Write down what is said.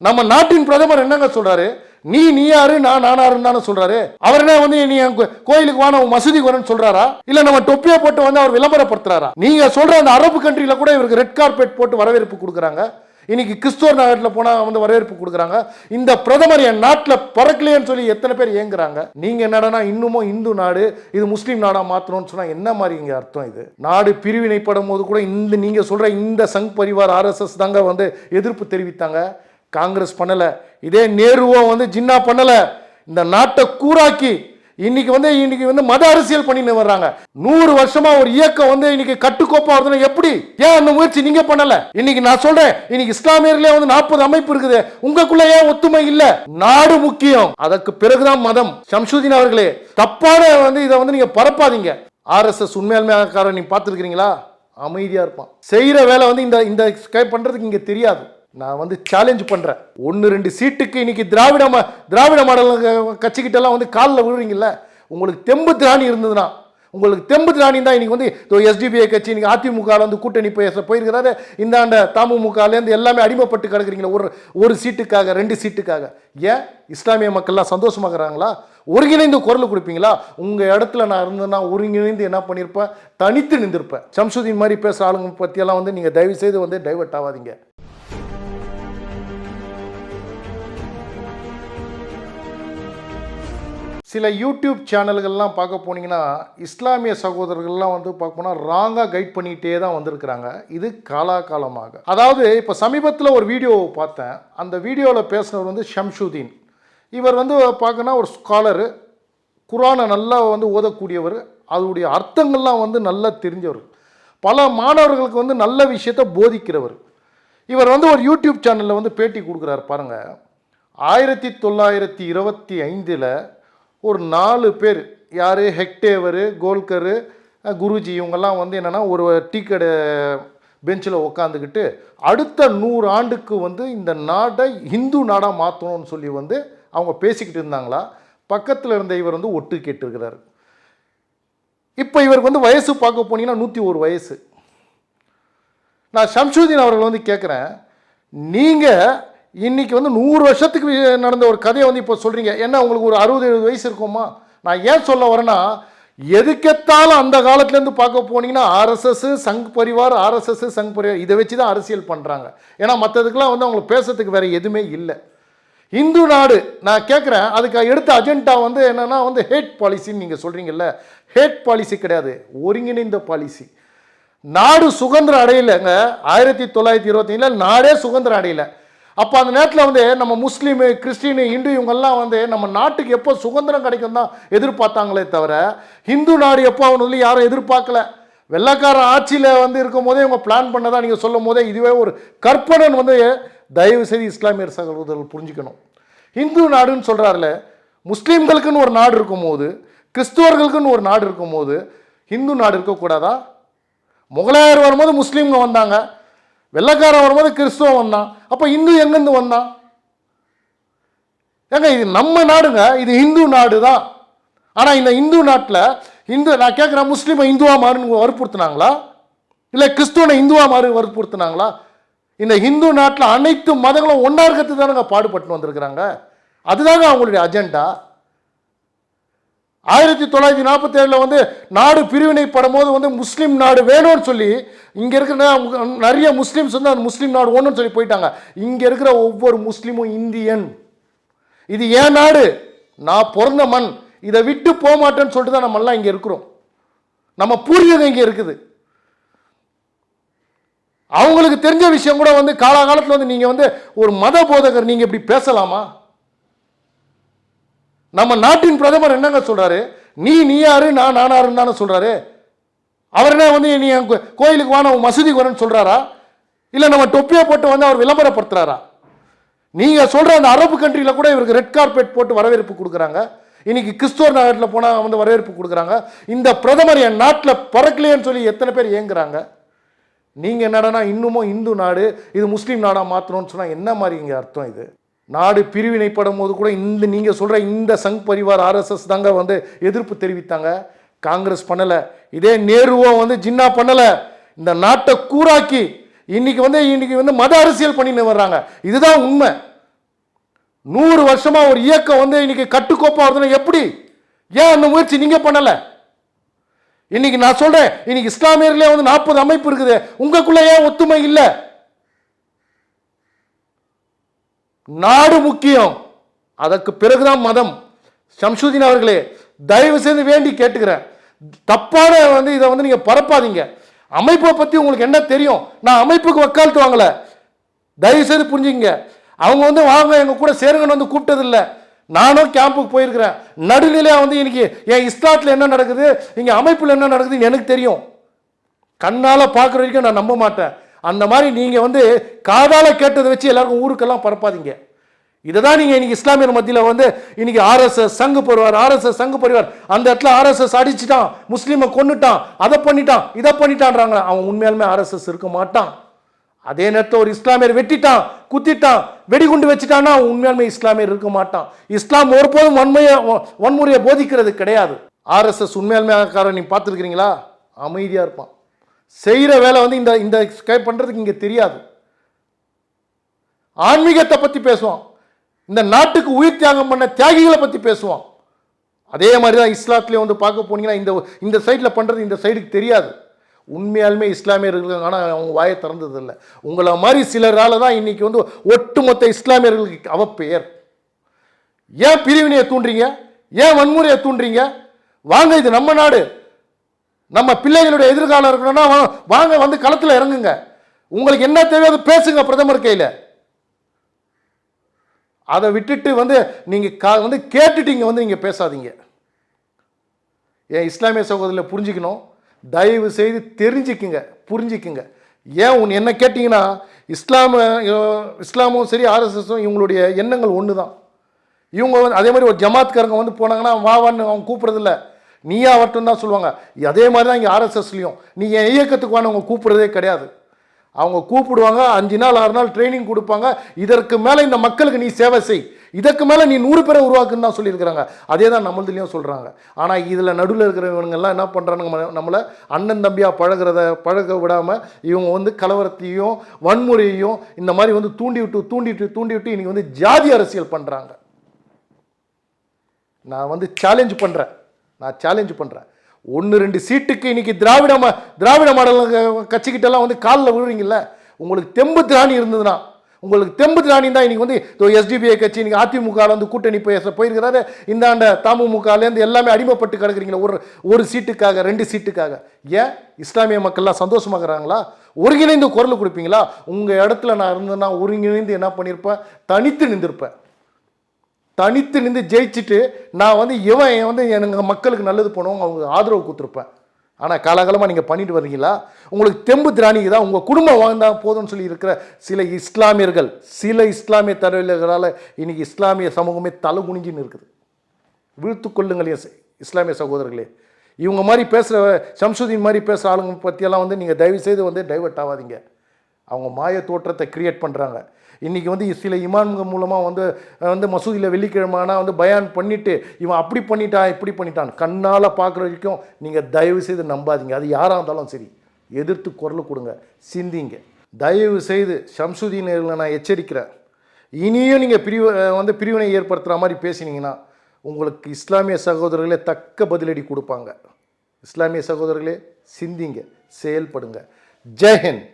நம்ம நாட்டின் பிரதமர் என்னங்க சொல்றாரு? நீ நீ யாரு? நான் நானாருன்னு தானே சொல்றாரு. அவர் என்ன வந்து நீ என் கோ- கோயிலுக்கு வான மசூதிக்கு வரேன்னு சொல்றாரா? இல்ல நம்ம தொப்பியை போட்டு வந்து அவர் விளம்பரப்படுத்துறாரா? நீங்க சொல்ற அந்த அரபு கண்ட்ரில கூட இவருக்கு ரெட் கார்பெட் போட்டு வரவேற்பு கொடுக்குறாங்க. இன்னைக்கு கிறிஸ்துவர் நகரத்தில் போனா வந்து வரவேற்பு கொடுக்குறாங்க. இந்த பிரதமர் என் நாட்டில் பிறக்கலையேன்னு சொல்லி எத்தனை பேர் ஏங்குறாங்க? நீங்க என்னடனா இன்னமும் இந்து நாடு இது முஸ்லீம் நாடா மாத்தணும்னு சொன்னா என்ன மாதிரி இங்க அர்த்தம் இது? நாடு பிரிவினைப்படும் போது கூட இந்த நீங்க சொல்ற இந்த சங் பரிவார் ஆர்எஸ்எஸ் தாங்க வந்து எதிர்ப்பு தெரிவித்தாங்க. காங்கிரஸ் பண்ணலை. இதே நேருவோ வந்து ஜின்னா பண்ணலை. இந்த நாட்டை கூராக்கி இன்னைக்கு வந்து இன்னைக்கு வந்து மத அரசியல் பண்ணின்னு வர்றாங்க. நூறு வருஷமா ஒரு இயக்கம் வந்து இன்னைக்கு கட்டுக்கோப்பா வருதுன்னா எப்படி? ஏன் அந்த முயற்சி நீங்க பண்ணல? இன்னைக்கு நான் சொல்றேன் இன்னைக்கு இஸ்லாமியர்களே வந்து நாற்பது அமைப்பு இருக்குது. உங்களுக்குள்ள ஏன் ஒத்துமை இல்ல? நாடு முக்கியம். அதற்கு பிறகுதான் மதம். ஷம்சுதீன் அவர்களே தப்பான வந்து இதை வந்து நீங்க பரப்பாதீங்க. ஆர்எஸ்எஸ் உண்மையாலுமையாக்காரன் நீங்க பார்த்துருக்கீங்களா அமைதியா இருப்பான். செய்யற வேலை வந்து இந்த இந்த ஸ்கை பண்றதுக்கு இங்க தெரியாது. நான் வந்து சேலஞ்ச் பண்ணுறேன் ஒன்று ரெண்டு சீட்டுக்கு இன்னைக்கு திராவிட ம- திராவிட மாடல் கட்சிக்கிட்டெல்லாம் வந்து காலில் விழுறீங்கல்ல? உங்களுக்கு தெம்பு திராணி இருந்ததுன்னா உங்களுக்கு தெம்பு திராணி தான் இன்னைக்கு வந்து இதோ எஸ்டிபிஐ கட்சி இன்னைக்கு அதிமுகவில் வந்து கூட்டணி பேச போயிருக்கிறாரு. இந்த ஆண்ட தமுமுகலேருந்து எல்லாமே அடிமைப்பட்டு கிடக்குறீங்களா ஒரு ஒரு சீட்டுக்காக ரெண்டு சீட்டுக்காக. ஏன்? இஸ்லாமிய மக்கள்லாம் சந்தோஷமாகறாங்களா ஒருங்கிணைந்து குரல் கொடுப்பீங்களா? உங்கள் இடத்துல நான் இருந்தேன்னா ஒருங்கிணைந்து என்ன பண்ணியிருப்பேன் தனித்து நின்றுருப்பேன் சம்சுதீன் மாதிரி பேசுகிற ஆளுங்க பற்றியெல்லாம் வந்து நீங்கள் தயவு செய்து வந்து டைவர்ட் ஆகாதீங்க. சில யூடியூப் சேனல்கள்லாம் பார்க்க போனீங்கன்னா இஸ்லாமிய சகோதரர்கள்லாம் வந்து பார்க்க போனால் ராங்காக கைட் பண்ணிகிட்டே தான் வந்திருக்கிறாங்க. இது காலாகாலமாக. அதாவது இப்போ சமீபத்தில் ஒரு வீடியோ பார்த்தேன். அந்த வீடியோவில் பேசுனவர் வந்து ஷம்ஷுதீன் இவர் வந்து பார்க்கணும்னா ஒரு ஸ்காலரு குரானை நல்லா வந்து ஓதக்கூடியவர். அதோடைய அர்த்தங்கள்லாம் வந்து நல்லா தெரிஞ்சவர். பல மாணவர்களுக்கு வந்து நல்ல விஷயத்தை போதிக்கிறவர். இவர் வந்து ஒரு யூடியூப் சேனலில் வந்து பேட்டி கொடுக்குறாரு பாருங்கள் ஆயிரத்தி தொள்ளாயிரத்தி இருபத்தி ஐந்தில் ஒரு நாலு பேர் யார்? ஹெக்டேவரு கோல்கரு குருஜி இவங்கெல்லாம் வந்து என்னென்னா ஒரு டீ கடை பெஞ்சில் உக்காந்துக்கிட்டு அடுத்த நூறு ஆண்டுக்கு வந்து இந்த நாட்டை இந்து நாடாக மாற்றணும்னு சொல்லி வந்து அவங்க பேசிக்கிட்டு இருந்தாங்களா? பக்கத்தில் இருந்த இவர் வந்து ஒட்டு கேட்டிருக்கிறாரு. இப்போ இவருக்கு வந்து வயசு பார்க்க போனீங்கன்னா நூற்றி ஒரு வயசு. நான் ஷம்ஷுதீன் அவர்கள் வந்து கேட்குறேன் நீங்கள் இன்றைக்கி வந்து நூறு வருஷத்துக்கு நடந்த ஒரு கதையை வந்து இப்போ சொல்கிறீங்க என்ன உங்களுக்கு ஒரு அறுபது எழுபது வயசு இருக்குமா? நான் ஏன் சொல்ல வரேன்னா எதுக்கெத்தாலும் அந்த காலத்துலேருந்து பார்க்க போனீங்கன்னா ஆர்எஸ்எஸ் சங் பரிவார் ஆர்எஸ்எஸ் சங் பரிவார் இதை வச்சு தான் அரசியல் பண்ணுறாங்க ஏன்னா மற்றதுக்கெலாம் வந்து அவங்களுக்கு பேசுறதுக்கு வேறு எதுவுமே இல்லை. இந்து நாடு நான் கேட்குறேன் அதுக்கு எடுத்த அஜெண்டா வந்து என்னென்னா வந்து ஹேட் பாலிசின்னு நீங்கள் சொல்கிறீங்கல்ல ஹேட் பாலிசி கிடையாது. ஒருங்கிணைந்த பாலிசி நாடு சுதந்திரம் அடையலைங்க. ஆயிரத்தி தொள்ளாயிரத்தி இருபத்தி நாடே சுதந்திரம் அடையலை. அப்போ அந்த நேரத்தில் வந்து நம்ம முஸ்லீமு கிறிஸ்டினு இந்து இவங்கெல்லாம் வந்து நம்ம நாட்டுக்கு எப்போ சுதந்திரம் கிடைக்கும் தான் எதிர்பார்த்தாங்களே தவிர ஹிந்து நாடு எப்போ அவன் வந்து யாரும் எதிர்பார்க்கல. வெள்ளைக்காரன் ஆட்சியில் வந்து இருக்கும் போதே இவங்க பிளான் பண்ணதான் நீங்கள் சொல்லும் போதே இதுவே ஒரு கற்பனன் வந்து தயவு செய்து இஸ்லாமியர் சகோதரர்கள் புரிஞ்சுக்கணும். இந்து நாடுன்னு சொல்கிறாருல முஸ்லீம்களுக்குன்னு ஒரு நாடு இருக்கும்போது கிறிஸ்துவர்களுக்குன்னு ஒரு நாடு இருக்கும்போது ஹிந்து நாடு இருக்கக்கூடாதா? முகலாயர் வரும்போது முஸ்லீம்க வந்தாங்க. வெள்ளைக்காரன் வரும்போது கிறிஸ்துவம் வந்தான். அப்போ இந்து எங்கேருந்து வந்தான்? ஏங்க இது நம்ம நாடுங்க இது இந்து நாடு தான் ஆனால் இந்த இந்து நாட்டில் இந்து நான் கேட்குறேன் முஸ்லீமை இந்துவா மாறுன்னு வற்புறுத்தினாங்களா? இல்லை கிறிஸ்துவனை இந்துவா மாறு வற்புறுத்துனாங்களா? இந்த இந்து நாட்டில் அனைத்து மதங்களும் ஒன்றா இருக்கிறது தானுங்க பாடுபட்டு வந்திருக்கிறாங்க. அதுதாங்க அவங்களுடைய அஜெண்டா. ஆயிரத்தி தொள்ளாயிரத்தி நாற்பத்தி ஏழில் வந்து நாடு பிரிவினை போது வந்து முஸ்லீம் நாடு வேணும்னு சொல்லி இங்கே இருக்கிற நிறைய முஸ்லீம்ஸ் வந்து அந்த முஸ்லீம் நாடு ஒன்றுன்னு சொல்லி போயிட்டாங்க. இங்கே இருக்கிற ஒவ்வொரு முஸ்லீமும் இந்தியன். இது ஏன் நாடு? நான் பிறந்த மண். இதை விட்டு போக மாட்டேன்னு சொல்லிட்டு தான் நம்ம எல்லாம் இங்கே இருக்கிறோம். நம்ம பூர்வீகம் இங்கே இருக்குது. அவங்களுக்கு தெரிஞ்ச விஷயம் கூட வந்து காலாகாலத்தில் வந்து நீங்கள் வந்து ஒரு மத போதகர் நீங்கள் இப்படி பேசலாமா? நம்ம நாட்டின் பிரதமர் என்னங்க சொல்கிறாரு நீ நீ யாரு? நான் நானாருன்னு தானே சொல்கிறாரு அவர் என்ன வந்து நீ என் கோ- கோயிலுக்கு வா நான் மசூதிக்கு வரேன்னு சொல்கிறாரா இல்லை நம்ம தொப்பியை போட்டு வந்து அவர் விளம்பரப்படுத்துறாரா? நீங்கள் சொல்கிற அந்த அரபு கண்ட்ரியில் கூட இவருக்கு ரெட் கார்பெட் போட்டு வரவேற்பு கொடுக்குறாங்க. இன்னைக்கு கிறிஸ்துவர் நகரத்தில் போனால் வந்து வரவேற்பு கொடுக்குறாங்க. இந்த பிரதமர் என் நாட்டில் பிறக்கலையேன்னு சொல்லி எத்தனை பேர் ஏங்குறாங்க? நீங்கள் என்னடனா இன்னமும் இந்து நாடு இது முஸ்லீம் நாடாக மாற்றணும்னு சொன்னால் என்ன மாதிரி இங்கே அர்த்தம் இது? நாடு பிரிவினைப்படும் போது கூட இந்த நீங்கள் சொல்கிற இந்த சங் பரிவார் ஆர்எஸ்எஸ் தாங்க வந்து எதிர்ப்பு தெரிவித்தாங்க. காங்கிரஸ் பண்ணலை. இதே நேருவோ வந்து ஜின்னா பண்ணலை. இந்த நாட்டை கூராக்கி இன்னைக்கு வந்து இன்னைக்கு வந்து மத அரசியல் பண்ணின்னு வர்றாங்க. இதுதான் உண்மை. நூறு வருஷமாக ஒரு இயக்கம் வந்து இன்னைக்கு கட்டுக்கோப்பாக வருதுன்னா எப்படி? ஏன் அந்த முயற்சி நீங்கள் பண்ணலை? இன்னைக்கு நான் சொல்கிறேன் இன்னைக்கு இஸ்லாமியர்களே வந்து நாற்பது அமைப்பு இருக்குது. உங்களுக்குள்ளே ஏன் ஒத்துமை இல்லை? நாடு முக்கியம். அதற்கு பிறகுதான் மதம். ஷம்சுதீன் அவர்களே தயவு செய்து வேண்டி கேட்டுக்கிறேன். தப்பான வந்து இதை வந்து நீங்கள் பரப்பாதீங்க. அமைப்பை பற்றி உங்களுக்கு என்ன தெரியும்? நான் அமைப்புக்கு வக்காலத்து வாங்கல. தயவு செய்து புரிஞ்சுங்க அவங்க வந்து வாங்க எங்கள் கூட சேருங்கன்னு வந்து கூப்பிட்டதில்ல. நானும் கேம்புக்கு போயிருக்கிறேன். நடுநிலையாக வந்து இன்னைக்கு என் இஸ்லாத்தில் என்ன நடக்குது? இங்கே அமைப்பில் என்ன நடக்குதுன்னு எனக்கு தெரியும். கண்ணால் பார்க்குற வரைக்கும் நான் நம்ப மாட்டேன். அந்த மாதிரி நீங்கள் வந்து காதால கேட்டதை வச்சு எல்லாருக்கும் ஊருக்கெல்லாம் பரப்பாதீங்க. இதை தான் நீங்கள் இன்னைக்கு இஸ்லாமியர் மத்தியில் வந்து இன்னைக்கு ஆர்எஸ்எஸ் சங்கு பரிவார் ஆர்எஸ்எஸ் சங்கு பரிவார் அந்த இடத்துல ஆர்எஸ்எஸ் அடிச்சிட்டான் முஸ்லீமை கொன்னுட்டான் அதை பண்ணிட்டான் இதை பண்ணிட்டான்றாங்க அவன் உண்மையாலுமே ஆர்எஸ்எஸ் இருக்க மாட்டான். அதே நேரத்தில் ஒரு இஸ்லாமியர் வெட்டிட்டான் குத்திட்டான் வெடிகுண்டு வச்சுட்டான்னா அவன் உண்மையாலுமே இஸ்லாமியர் இருக்க மாட்டான். இஸ்லாம் ஒருபோதும் வன்மையை வன்முறையை போதிக்கிறது கிடையாது. ஆர்எஸ்எஸ் உண்மையாலுமே காரன் நீ பார்த்துருக்கிறீங்களா? அமைதியாக இருப்பான். செய்கிற வேலை வந்து இந்த இந்த ஸ்கைப் பண்ணுறதுக்கு இங்கே தெரியாது. ஆன்மீகத்தை பற்றி பேசுவான். இந்த நாட்டுக்கு உயிர் தியாகம் பண்ண தியாகிகளை பற்றி பேசுவான். அதே மாதிரி தான் இஸ்லாத்துலேயும் வந்து பார்க்க போனீங்கன்னா இந்த இந்த சைடில் பண்ணுறது இந்த சைடுக்கு தெரியாது. உண்மையாலுமே இஸ்லாமியர்கள் ஆனால் அவங்க வாயை திறந்ததில்லை. உங்களை மாதிரி சிலரால் தான் இன்றைக்கி வந்து ஒட்டுமொத்த இஸ்லாமியர்களுக்கு அவ பெயர். ஏன் பிரிவினையை தூண்டுறீங்க? ஏன் வன்முறையை தூண்டுறீங்க? வாங்க இது நம்ம நாடு. நம்ம பிள்ளைகளுடைய எதிர்காலம் இருக்கணும்னா வாங்க வந்து களத்தில் இறங்குங்க. உங்களுக்கு என்ன தேவையோ அது பேசுங்க பிரதமர் கையில். அதை விட்டுட்டு வந்து நீங்கள் கா வந்து கேட்டுட்டு இங்கே வந்து நீங்கள் பேசாதீங்க. ஏன் இஸ்லாமிய சகோதரில் புரிஞ்சுக்கணும். தயவு செய்து தெரிஞ்சுக்குங்க புரிஞ்சுக்குங்க. ஏன் உன் என்ன கேட்டிங்கன்னா இஸ்லாம இஸ்லாமும் சரி ஆர்எஸ்எஸும் இவங்களுடைய எண்ணங்கள் ஒன்று தான் இவங்க வந்து அதே மாதிரி ஒரு ஜமாத்காரங்க வந்து போனாங்கன்னா வா வான்னு அவங்க கூப்பிட்றதில்ல. நீயா வரட்டும் தான் சொல்லுவாங்க. அதே மாதிரி தான் இங்கே ஆர்எஸ்எஸ்லையும் நீ என் இயக்கத்துக்கு வான்னு அவங்க கூப்பிட்றதே கிடையாது. அவங்க கூப்பிடுவாங்க அஞ்சு நாள் ஆறு நாள் ட்ரைனிங் கொடுப்பாங்க. இதற்கு மேலே இந்த மக்களுக்கு நீ சேவை செய். இதற்கு மேலே நீ நூறு பேரை உருவாக்குன்னு தான் சொல்லியிருக்கிறாங்க. அதே தான் நம்மளதுலேயும் சொல்கிறாங்க ஆனால் இதில் நடுவில் இருக்கிறவங்கெல்லாம் என்ன பண்ணுறானுங்க நம்மளை? அண்ணன் தம்பியாக பழகிறத பழக விடாமல் இவங்க வந்து கலவரத்தையும் வன்முறையையும் இந்த மாதிரி வந்து தூண்டி விட்டு தூண்டி விட்டு தூண்டி விட்டு இன்றைக்கி வந்து ஜாதி அரசியல் பண்ணுறாங்க நான் வந்து சேலஞ்ச் பண்ணுறேன் நான் சேலஞ்சு பண்ணுறேன் ஒன்று ரெண்டு சீட்டுக்கு இன்றைக்கி திராவிட ம திராவிட மாடல் கட்சிக்கிட்டெல்லாம் வந்து காலில் விழுறீங்கல்ல? உங்களுக்கு தெம்பு திராணி இருந்ததுன்னா உங்களுக்கு தெம்பு திராணி தான் இன்றைக்கி வந்து இதோ எஸ்டிபிஐ கட்சி இன்றைக்கி அதிமுக வந்து கூட்டணி பேச போயிருக்கிறாரு. இந்த ஆண்ட தமுமுகலேருந்து எல்லாமே அடிமைப்பட்டு கிடக்குறீங்களா ஒரு ஒரு சீட்டுக்காக ரெண்டு சீட்டுக்காக. ஏன்? இஸ்லாமிய மக்கள்லாம் சந்தோஷமாகறாங்களா ஒருங்கிணைந்து குரல் கொடுப்பீங்களா? உங்கள் இடத்துல நான் இருந்தேன்னா ஒருங்கிணைந்து என்ன பண்ணியிருப்பேன்? தனித்து நின்றுருப்பேன் தனித்து நின்று ஜெயிச்சுட்டு நான் வந்து இவன் வந்து எனக்கு மக்களுக்கு நல்லது பண்ணுவோம் அவங்க ஆதரவு கொடுத்துருப்பேன். ஆனால் காலகாலமாக நீங்கள் பண்ணிட்டு வர்றீங்களா? உங்களுக்கு தெம்பு திராணிக்கு தான் உங்கள் குடும்பம் வாழ்ந்தால் போதும்னு சொல்லி இருக்கிற சில இஸ்லாமியர்கள் சில இஸ்லாமிய தலைவர்களால் இன்றைக்கி இஸ்லாமிய சமூகமே தலை குனிஞ்சின்னு இருக்குது. வீழ்த்து கொள்ளுங்களே இஸ்லாமிய சகோதரர்களே. இவங்க மாதிரி பேசுகிற சம்சுதீன் மாதிரி பேசுகிற ஆளுங்க பற்றியெல்லாம் வந்து நீங்கள் தயவு செய்து வந்து டைவர்ட் ஆகாதீங்க. அவங்க மாய தோற்றத்தை க்ரியேட் பண்ணுறாங்க இன்றைக்கி வந்து சில இமான்கள் மூலமாக வந்து வந்து மசூதியில் வெள்ளிக்கிழமைனா வந்து பயான் பண்ணிவிட்டு இவன் அப்படி பண்ணிட்டான் இப்படி பண்ணிட்டான் கண்ணால் பார்க்குற வரைக்கும் நீங்கள் தயவு செய்து நம்பாதீங்க. அது யாராக இருந்தாலும் சரி எதிர்த்து குரல் கொடுங்க சிந்திங்க. தயவு செய்து ஷம்சுதீனர்களை நான் எச்சரிக்கிறேன். இனியும் நீங்கள் பிரிவு வந்து பிரிவினை ஏற்படுத்துகிற மாதிரி பேசினீங்கன்னா உங்களுக்கு இஸ்லாமிய சகோதரர்களே தக்க பதிலடி கொடுப்பாங்க. இஸ்லாமிய சகோதரர்களே சிந்திங்க செயல்படுங்க. ஜெயஹிந்த்